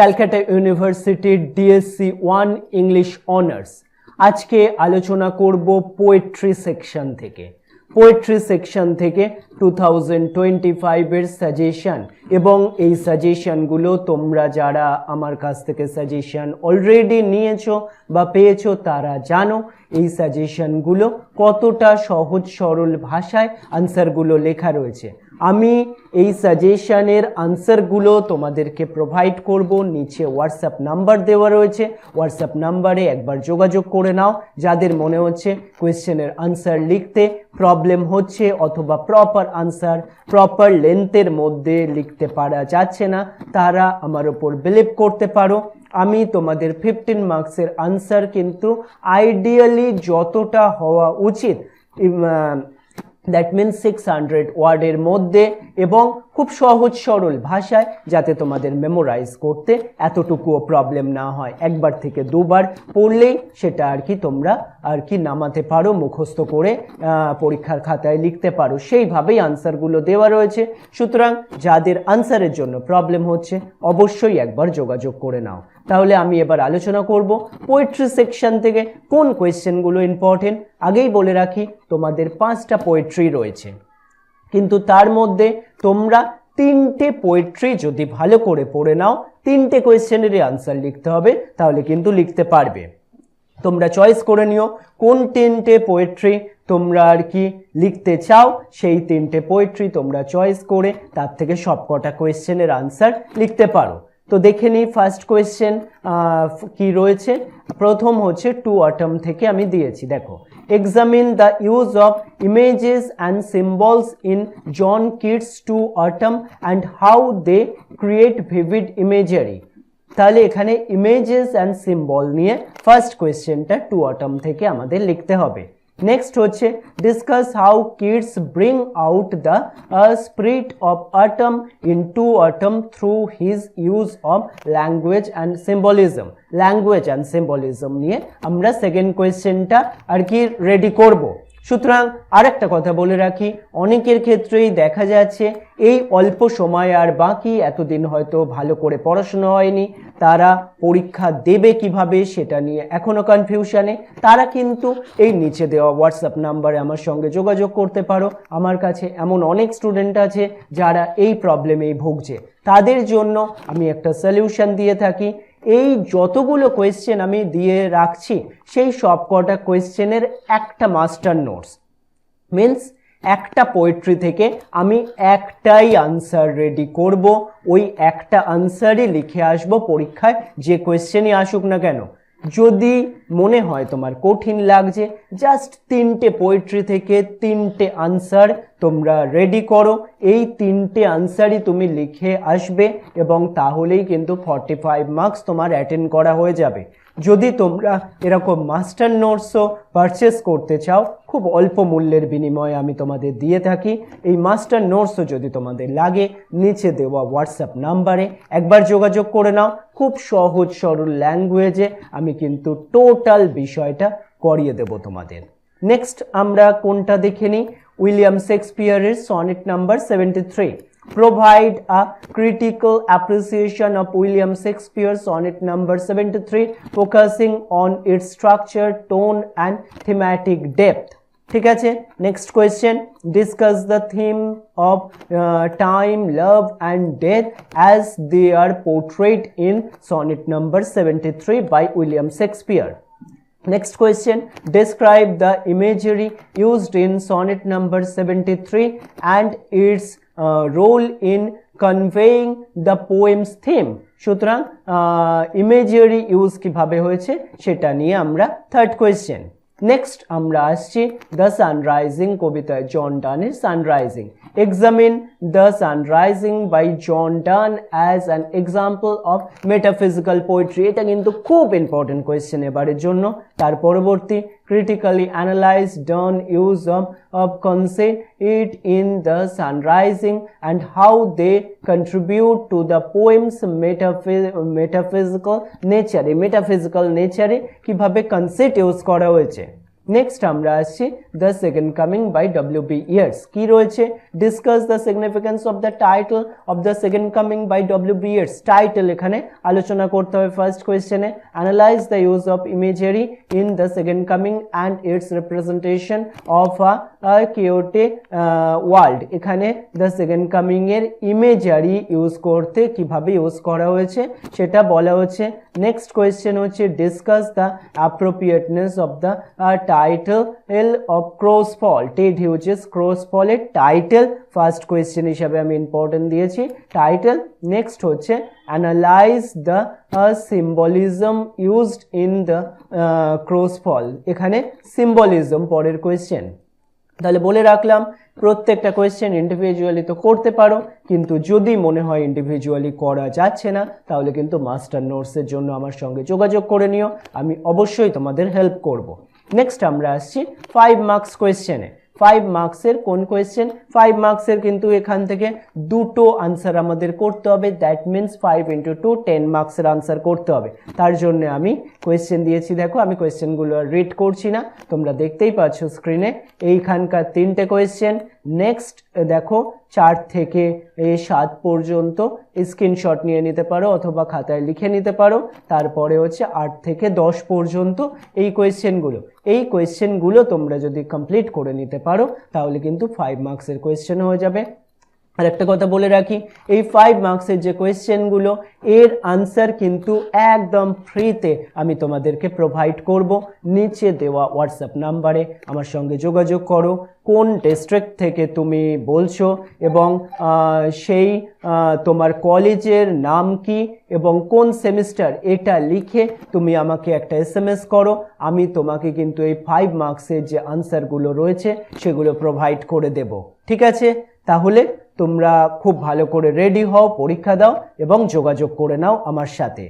ক্যালকাটা ইউনিভার্সিটির DSC one English honours. আজকে আলোচনা করব পোয়েট্রি সেকশন থেকে। পোয়েট্রি সেকশন থেকে টু থাউজেন্ড টোয়েন্টি ফাইভের সাজেশন এবং এই সাজেশনগুলো তোমরা যারা আমার কাছ থেকে সাজেশন অলরেডি নিয়েছো বা পেয়েছ তারা জানো। এই সাজেশনগুলো কতটা সহজ সরল ভাষায় আনসারগুলো লেখা রয়েছে। আমি এই সাজেশনের আনসারগুলো তোমাদেরকে প্রোভাইড করব। নিচে হোয়াটসঅ্যাপ নাম্বার দেওয়া রয়েছে। হোয়াটসঅ্যাপ নাম্বারে একবার যোগাযোগ করে নাও। যাদের মনে হচ্ছে কোয়েশ্চেনের আনসার লিখতে প্রবলেম হচ্ছে অথবা প্রপার আনসার প্রপার লেন্থের মধ্যে লিখতে পারা যাচ্ছে না, তারা আমার ওপর বিলিভ করতে পারো। আমি তোমাদের ফিফটিন মার্কসের আনসার কিন্তু আইডিয়ালি যতটা হওয়া উচিত দ্যাট মিনস সিক্স হান্ড্রেড ওয়ার্ডের মধ্যে এবং খুব সহজ সরল ভাষায় যাতে তোমাদের মেমোরাইজ করতে এতটুকুও প্রবলেম না হয়। একবার থেকে দুবার পড়লেই সেটা আর কি তোমরা আর কি নামাতে পারো, মুখস্থ করে পরীক্ষার খাতায় লিখতে পারো। সেইভাবেই আনসারগুলো দেওয়া রয়েছে। সুতরাং যাদের আনসারের জন্য প্রবলেম হচ্ছে, অবশ্যই একবার যোগাযোগ করে নাও। তাহলে আমি এবার আলোচনা করব পোয়েট্রি সেকশন থেকে কোন কোয়েশ্চেনগুলো ইম্পর্টেন্ট আগেই বলে রাখি, তোমাদের পাঁচটা পোয়েট্রি রয়েছে। কিন্তু তার মধ্যে তোমরা তিনটে পোয়েট্রি যদি ভালো করে পড়ে নাও, তিনটে কোয়েশ্চেনেরই আনসার লিখতে হবে, তাহলে কিন্তু লিখতে পারবে। তোমরা চয়েস করে নিও, কোন তিনটে পোয়েট্রি তোমরা আর কি লিখতে চাও, সেই তিনটে পোয়েট্রি তোমরা চয়েস করে তার থেকে সবকটা কোয়েশ্চেনের আনসার লিখতে পারো। তো দেখে নিই ফার্স্ট কোয়েশ্চেন কি রয়েছে? প্রথম হচ্ছে টু অটম থেকে আমি দিয়েছি, দেখো। Examine the use of images and symbols in John Keats to autumn and how they create vivid imagery তাহলে এখানে ইমেজেস অ্যান্ড সিম্বল নিয়ে ফার্স্ট কোয়েশ্চেনটা টু অটম থেকে আমাদের লিখতে হবে। নেক্সট হচ্ছে discuss how Keats bring out the spirit of autumn in to autumn through his use of language and symbolism language and symbolism নিয়ে আমরা সেকেন্ড কোয়েশ্চেনটা আর কি রেডি করব? সুতরাং আরেকটা কথা বলে রাখি, অনেকের ক্ষেত্রেই দেখা যাচ্ছে এই অল্প সময় আর বাকি, এতদিন হয়তো ভালো করে পড়াশোনা হয়নি, তারা পরীক্ষা দেবে কীভাবে সেটা নিয়ে এখনও কনফিউশনে তারা কিন্তু এই নিচে দেওয়া হোয়াটসঅ্যাপ নাম্বারে আমার সঙ্গে যোগাযোগ করতে পারো। আমার কাছে এমন অনেক স্টুডেন্ট আছে যারা এই প্রবলেমেই ভুগছে। তাদের জন্য আমি একটা সলিউশন দিয়ে থাকি। এই যতগুলো কোয়েশ্চেন আমি দিয়ে রাখছি, সেই সব কটা কোয়েশ্চেনের একটা মাস্টার নোটস মিন্স একটা পোয়েট্রি থেকে আমি একটাই আনসার রেডি করব, ওই একটা আনসারই লিখে আসব পরীক্ষায়, যে কোয়েশ্চেনই আসুক না কেন। যদি মনে হয় তোমার কঠিন লাগছে জাস্ট তিনটে পোয়েট্রি থেকে তিনটে আনসার তোমরা রেডি করো। এই তিনটে আনসারই তুমি লিখে আসবে এবং তাহলেই কিন্তু ফর্টি ফাইভ মার্কস তোমার অ্যাটেন্ড করা হয়ে যাবে। যদি তোমরা এরকম মাস্টার নোটসও পারচেস করতে চাও, খুব অল্প মূল্যের বিনিময়ে আমি তোমাদের দিয়ে থাকি। এই মাস্টার নোটসও যদি তোমাদের লাগে, নিচে দেওয়া হোয়াটসঅ্যাপ নাম্বারে একবার যোগাযোগ করে নাও। খুব সহজ, সরল ল্যাঙ্গুয়েজে আমি কিন্তু টোটাল বিষয়টা করিয়ে দেব তোমাদের। নেক্সট আমরা কোনটা দেখে নিই? William শেক্সপিয়ারের sonnet number seventy three provide a critical appreciation of William Shakespeare's sonnet number 73 focusing on its structure, tone and thematic depth. ঠিক আছে next question discuss the theme of time love and death as they are portrayed in sonnet number seventy three by William Shakespeare Next question Describe the imagery used in sonnet number 73 and its uh, in conveying the poem's theme সুতরাং imagery use কীভাবে হয়েছে সেটা নিয়ে আমরা third question next আমরা আসছি the sunrising কবিতায় John ডানের sun rising examine the sun rising by John Donne as an example of metaphysical poetry এটা কিন্তু খুব ইম্পর্টেন্ট কোয়েশ্চেন এবারের জন্য তার পরবর্তী done use of, of concept it in the sunrising and how they contribute to the poem's metaphy- metaphysical nature এই metaphysical nature কীভাবে concept use করা হয়েছে নেক্সট আমরা আসছি the second coming by W B Yeats কি রয়েছে? Discuss the significance of the title of the second coming by W B Yeats title এখানে আলোচনা করতে হবে first কোয়েশ্চেনে analyse the use of imagery in the second coming and its representation of a কিওটে world এখানে the second coming এর imagery use করতে কীভাবে use করা হয়েছে সেটা বলা হচ্ছে। নেক্সট কোয়েশ্চেন হচ্ছে discuss the appropriateness of the title of crow's fall Ted Hughes crow's ফলের টাইটেল ফার্স্ট কোয়েশ্চেন হিসাবে আমি ইম্পর্টেন্ট দিয়েছি। টাইটেল নেক্সট হচ্ছে analyse the symbolism used in the crow's fall এখানে সিম্বলিজম পরের কোয়েশ্চেন তাহলে বলে রাখলাম, প্রত্যেকটা কোয়েশ্চেন ইন্ডিভিজুয়ালি তো করতে পারো, কিন্তু যদি মনে হয় ইন্ডিভিজুয়ালি করা যাচ্ছে না, তাহলে কিন্তু মাস্টার নোটসের জন্য আমার সঙ্গে যোগাযোগ করে নিও। আমি অবশ্যই তোমাদের হেল্প করব। নেক্সট আমরা আসছি ফাইভ মার্কস কোয়েশ্চেনে ফাইভ মার্কসের কোন কোয়েশ্চেন ফাইভ মার্কসের কিন্তু এখান থেকে দুটো আনসার আমাদের করতে হবে। That means five into two ten মার্কসের আনসার করতে হবে। তার জন্য আমি কোয়েশ্চেন দিয়েছি। দেখো, আমি কোয়েশ্চেনগুলো আর রিড করছি না। তোমরা দেখতেই পাচ্ছ স্ক্রিনে এইখানকার তিনটে কোয়েশ্চেন নেক্সট দেখো, চার থেকে সাত পর্যন্ত স্ক্রিনশট নিয়ে নিতে পারো অথবা খাতায় লিখে নিতে পারো। তারপরে হচ্ছে আট থেকে দশ পর্যন্ত এই কোয়েশ্চেনগুলো এই কোয়েশ্চেনগুলো তোমরা যদি কমপ্লিট করে নিতে পারো, তাহলে কিন্তু ফাইভ মার্কসের কোয়েশ্চেন হয়ে যাবে। আর একটা কথা বলে রাখি, এই ফাইভ মার্কসের যে কোয়েশ্চেনগুলো এর আনসার কিন্তু একদম ফ্রিতে আমি তোমাদেরকে প্রোভাইড করব। নিচে দেওয়া হোয়াটসঅ্যাপ নাম্বারে আমার সঙ্গে যোগাযোগ করো, কোন ডিস্ট্রিক্ট থেকে তুমি বলছো এবং সেই তোমার কলেজের নাম কি এবং কোন সেমিস্টার এটা লিখে তুমি আমাকে একটা এস করো। আমি তোমাকে কিন্তু এই ফাইভ মার্কসের যে আনসারগুলো রয়েছে সেগুলো প্রোভাইড করে দেব। ঠিক আছে? তাহলে তোমরা খুব ভালো করে রেডি হও পরীক্ষা দাও এবং যোগাযোগ করে নাও আমার সাথে।